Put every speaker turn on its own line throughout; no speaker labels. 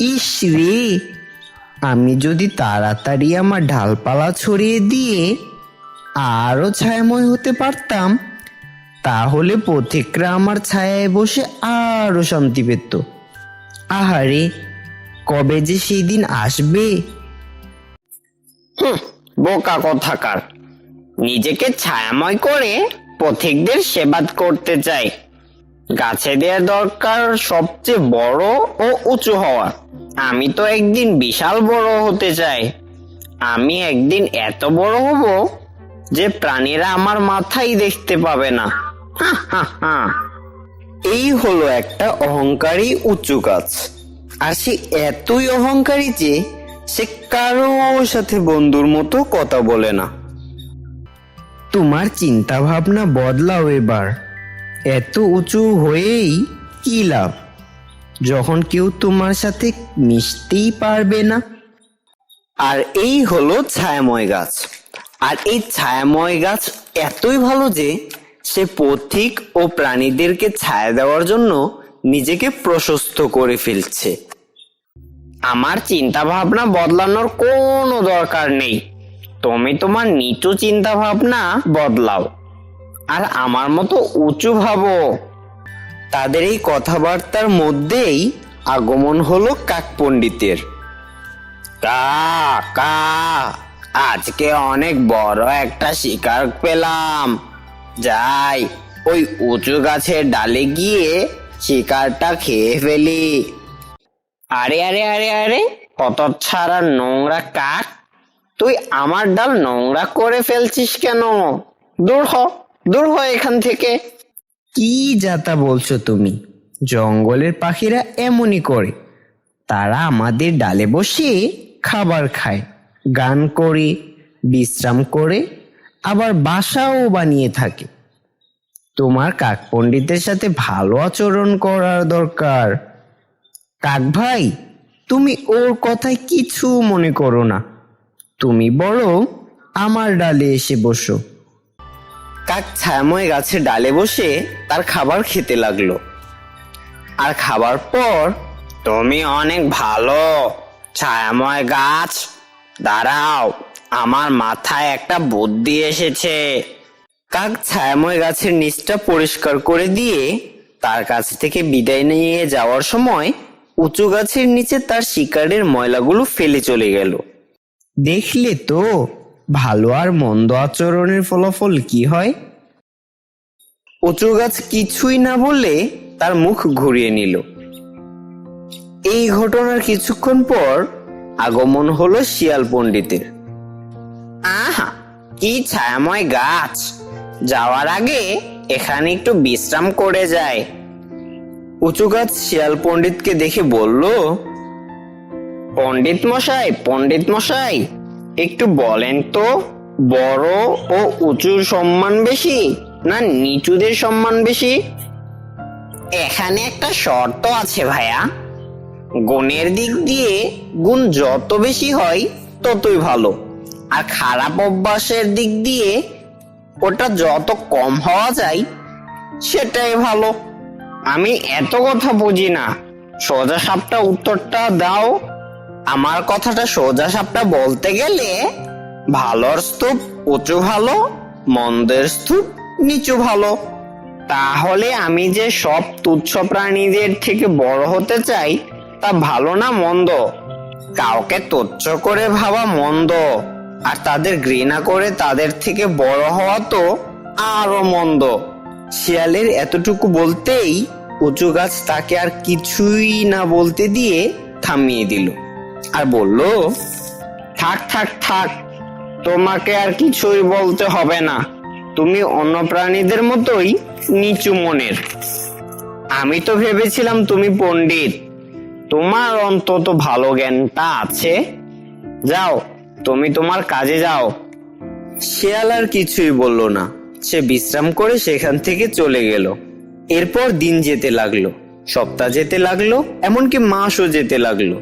ইস রে, আমি যদি তাড়াতাড়ি আমার ডালপালা ছড়িয়ে দিয়ে আরও ছায়াময় হতে পারতাম, তাহলে পথিকরা আমার ছায়ায় বসে আরও শান্তি পেত। আহারে, কবে যে সেই দিন আসবে?
বোকা কথাকার। নিজেকে ছায়াময় করে পথিকদের সেবাদ করতে চাই। গাছেদের দরকার সবচেয়ে বড় ও উঁচু হওয়া। আমি তো একদিন বিশাল বড় হতে চাই। আমি একদিন এত বড় হব যে প্রাণীরা আমার মাথাই দেখতে পাবে না।
এই হলো একটা অহংকারী উঁচু গাছ। আর সে এতই অহংকারী যে সে কারও সাথে বন্ধুর মতো কথা বলে না। তোমার চিন্তা ভাবনা বদলাও এবার। এত উঁচু হয়েই কি লাভ? যখন কেউ তোমার সাথে মিশতেই পারবে না। আর এই হলো ছায়াময় গাছ। আর এই ছায়াময় গাছ এতই ভালো যে সে পথিক ও প্রাণীদেরকে ছায়া দেওয়ার জন্য নিজেকে প্রশস্ত করে ফেলছে।
আমার চিন্তা ভাবনা বদলানোর কোনো দরকার নেই। তুমি তোমার নিচু চিন্তা ভাবনা বদলাও। আর আমার মতো উঁচু ভাবো।
তাদের এই কথাবার্তার মধ্যেই আগমন হলো কাক পণ্ডিতের।
কা কা, আজকে অনেক বড় একটা শিকার পেলাম। যাই, ওই উঁচু গাছের ডালে গিয়ে শিকারটা খেয়ে ফেলি। আরে আরে আরে আরে কত ছাড়া নোংরা কাক, তুই আমার ডাল নোংরা করে ফেলছিস কেন? দূর হ। দূর হ এখান থেকে।
কি যাতা বলছো তুমি? জঙ্গলের পাখিরা এমনই করে। তারা আমাদের ডালে বসে খাবার খায়, গান করে, বিশ্রাম করে, আবার বাসাও বানিয়ে থাকে। তোমার কাক পণ্ডিতের সাথে ভালো আচরণ করার দরকার। কাক ভাই, তুমি ওর কথায় কিছু মনে করো না। তুমি বরং আমার ডালে এসে বসো। কাক ছায়াময় গাছের ডালে বসে তার খাবার খেতে লাগল।
আর খাবার পর, তুমি অনেক ভালো, ছায়াময় গাছ। দাঁড়াও, আমার মাথায় একটা বুদ্ধি এসেছে।
কাক ছায়াময় গাছের নিচটা পরিষ্কার করে দিয়ে তার কাছ থেকে বিদায় নিয়ে যাওয়ার সময় উঁচু গাছের নিচে তার শিকারের ময়লাগুলো ফেলে চলে গেল। দেখলে তো ভালো আর মন্দ আচরণের ফলাফল কি হয়? উঁচু গাছ কিছুই না বলে তার মুখ ঘুরিয়ে নিল। এই ঘটনার কিছুক্ষণ পর আগমন হলো শিয়াল পণ্ডিতের।
আহা, কি ছায়াময় গাছ। যাওয়ার আগে এখানে একটু বিশ্রাম করে যায়।
উঁচু গাছ শিয়াল পণ্ডিতকে দেখে বলল,
পণ্ডিত মশাই পণ্ডিত মশাই একটু বলেন তো, বড় ও উঁচুর সম্মান বেশি না নিচুদের সম্মান বেশি? এখানে একটা শর্ত আছে ভাইয়া। গুণের দিক দিয়ে গুণ যত বেশি হয় ততই ভালো। আর খারাপ অভ্যাসের দিক দিয়ে ওটা যত কম হওয়া যায় সেটাই ভালো। আমি এত কথা বুঝি না। সোজা সাপটা উত্তরটা দাও। আমার কথাটা সোজা সাপটা বলতে গেলে ভালোর স্তূপ উঁচু ভালো, মন্দের স্তূপ নিচু ভালো। তাহলে আমি যে সব তুচ্ছ প্রাণীদের থেকে বড় হতে চাই, তা ভালো না মন্দ? কাউকে তুচ্ছ করে ভাবা মন্দ, আর তাদের ঘৃণা করে তাদের থেকে বড় হওয়া তো আরও মন্দ।
শিয়ালের এতটুকু বলতেই উঁচু গাছ তাকে আর কিছুই না বলতে দিয়ে থামিয়ে দিল। আর বলল,
থাক থাক থাক, তোমাকে আর কিছুই বলতে হবে না। তুমি অন্য প্রাণীদের মতোই নিচু মনের। আমি তো ভেবেছিলাম তুমি পণ্ডিত। তোমার অন্তত ভালো জ্ঞানটা আছে। যাও, তুমি তোমার কাজে যাও।
শিয়াল আর কিছুই বলল না। সে বিশ্রাম করে সেখান থেকে চলে গেল। এরপর দিন যেতে লাগল, সপ্তাহ যেতে লাগল, এমনকি মাসও যেতে লাগল।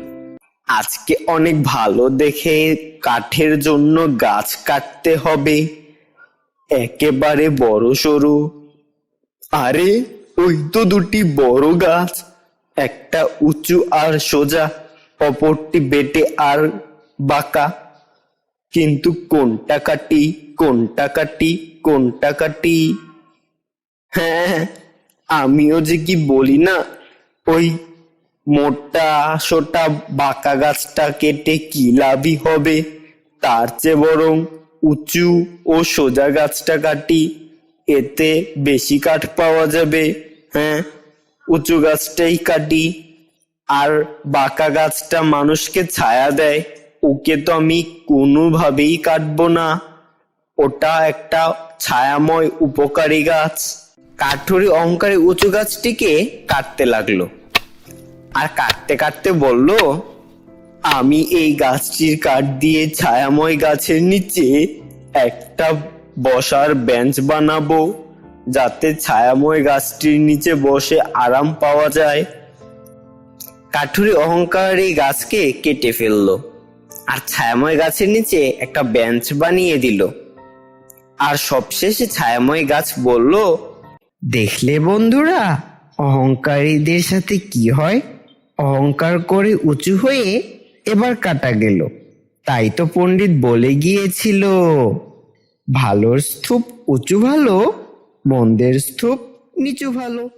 আজকে অনেক ভালো দেখে কাঠের জন্য গাছ কাটতে হবে। একেবারে বড় সরু। আরে, ওই তো দুটি বড় গাছ। একটা উঁচু আর সোজা, অপরটি বেটে আর বাঁকা। কিন্তু কোনটা কাটি কোনটা কাটি কোনটা কাটি? হ্যাঁ আমিও যে কি বলি না, ওই মোটা সোটা বাঁকা গাছটা কেটে কি লাভই হবে? তার চেয়ে বরং উঁচু ও সোজা গাছটা কাটি, এতে বেশি কাঠ পাওয়া যাবে হ্যাঁ? উঁচু গাছটাই কাটি। আর বাঁকা গাছটা মানুষকে ছায়া দেয়, ওকে তো আমি কোনোভাবেই কাটবো না। ওটা একটা ছায়াময় উপকারী গাছ। কাঠুরি অহংকারী উঁচু গাছটিকে কাটতে লাগল। আর কাটতে কাটতে বলল, আমি এই গাছটির কাঠ দিয়ে ছায়াময় গাছের নিচে একটা বসার বেঞ্চ বানাবো, যাতে ছায়াময় গাছটির নিচে বসে আরাম পাওয়া যায়। কাঠুরি অহংকার এই গাছকে কেটে ফেলল আর ছায়াময় গাছের নিচে একটা বেঞ্চ বানিয়ে দিল। আর সবশেষে ছায়াময় গাছ বলল, দেখলে বন্ধুরা, অহংকারীদের সাথে কি হয়? অহংকার করে উঁচু হয়ে এবার কাটা গেল। তাই তো পণ্ডিত বলে গিয়েছিল, ভালোর স্তূপ উঁচু ভালো, মন্দের স্তূপ নিচু ভালো।